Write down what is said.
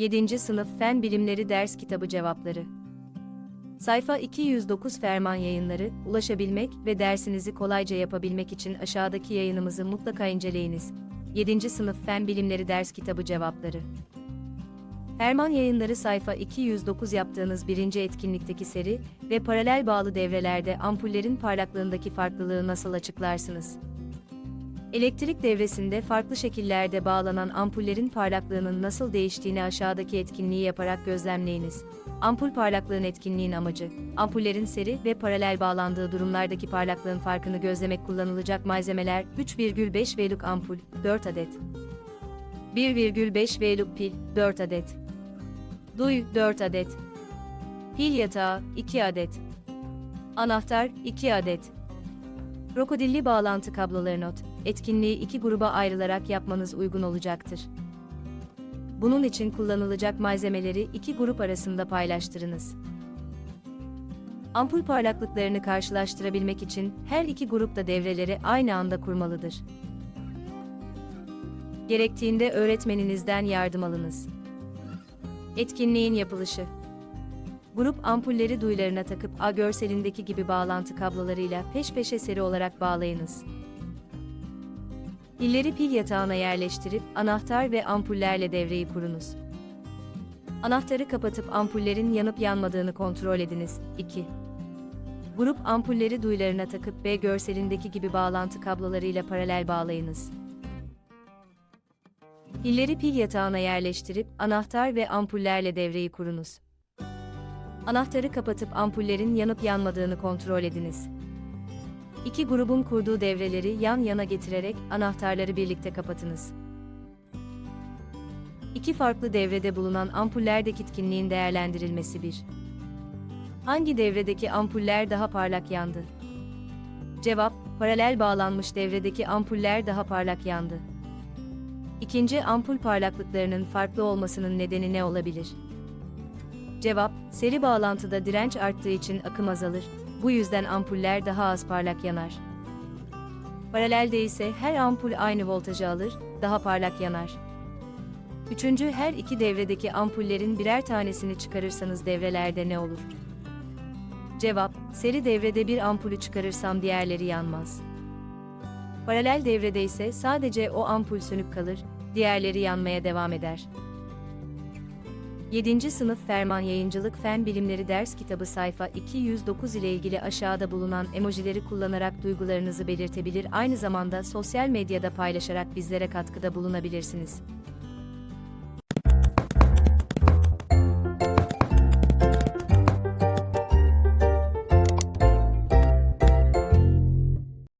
7. Sınıf Fen Bilimleri Ders Kitabı Cevapları Sayfa 209 Ferman Yayınları, ulaşabilmek ve dersinizi kolayca yapabilmek için aşağıdaki yayınımızı mutlaka inceleyiniz. 7. Sınıf Fen Bilimleri Ders Kitabı Cevapları Ferman Yayınları sayfa 209 yaptığınız birinci etkinlikteki seri ve paralel bağlı devrelerde ampullerin parlaklığındaki farklılığı nasıl açıklarsınız? Elektrik devresinde farklı şekillerde bağlanan ampullerin parlaklığının nasıl değiştiğini aşağıdaki etkinliği yaparak gözlemleyiniz. Ampul parlaklığın etkinliğin amacı, ampullerin seri ve paralel bağlandığı durumlardaki parlaklığın farkını gözlemek kullanılacak malzemeler 3,5 Veluk ampul, 4 adet. 1,5 Veluk pil, 4 adet. Duy, 4 adet. Pil yatağı, 2 adet. Anahtar, 2 adet. Krokodilli bağlantı kabloları not. Etkinliği iki gruba ayrılarak yapmanız uygun olacaktır. Bunun için kullanılacak malzemeleri iki grup arasında paylaştırınız. Ampul parlaklıklarını karşılaştırabilmek için her iki grup da devreleri aynı anda kurmalıdır. Gerektiğinde öğretmeninizden yardım alınız. Etkinliğin yapılışı Grup ampulleri duyularına takıp A görselindeki gibi bağlantı kablolarıyla peş peşe seri olarak bağlayınız. Pilleri pil yatağına yerleştirip anahtar ve ampullerle devreyi kurunuz. Anahtarı kapatıp ampullerin yanıp yanmadığını kontrol ediniz. 2. Grup ampulleri duyularına takıp B görselindeki gibi bağlantı kablolarıyla paralel bağlayınız. Pilleri pil yatağına yerleştirip anahtar ve ampullerle devreyi kurunuz. Anahtarı kapatıp ampullerin yanıp yanmadığını kontrol ediniz. İki grubun kurduğu devreleri yan yana getirerek anahtarları birlikte kapatınız. İki farklı devrede bulunan ampullerdeki etkinliğin değerlendirilmesi 1. Hangi devredeki ampuller daha parlak yandı? Cevap, paralel bağlanmış devredeki ampuller daha parlak yandı. İkinci ampul parlaklıklarının farklı olmasının nedeni ne olabilir? Cevap, seri bağlantıda direnç arttığı için akım azalır, bu yüzden ampuller daha az parlak yanar. Paralelde ise her ampul aynı voltajı alır, daha parlak yanar. Üçüncü, her iki devredeki ampullerin birer tanesini çıkarırsanız devrelerde ne olur? Cevap, seri devrede bir ampulü çıkarırsam diğerleri yanmaz. Paralel devrede ise sadece o ampul sönük kalır, diğerleri yanmaya devam eder. 7. Sınıf Ferman Yayıncılık Fen Bilimleri Ders Kitabı sayfa 209 ile ilgili aşağıda bulunan emojileri kullanarak duygularınızı belirtebilir aynı zamanda sosyal medyada paylaşarak bizlere katkıda bulunabilirsiniz.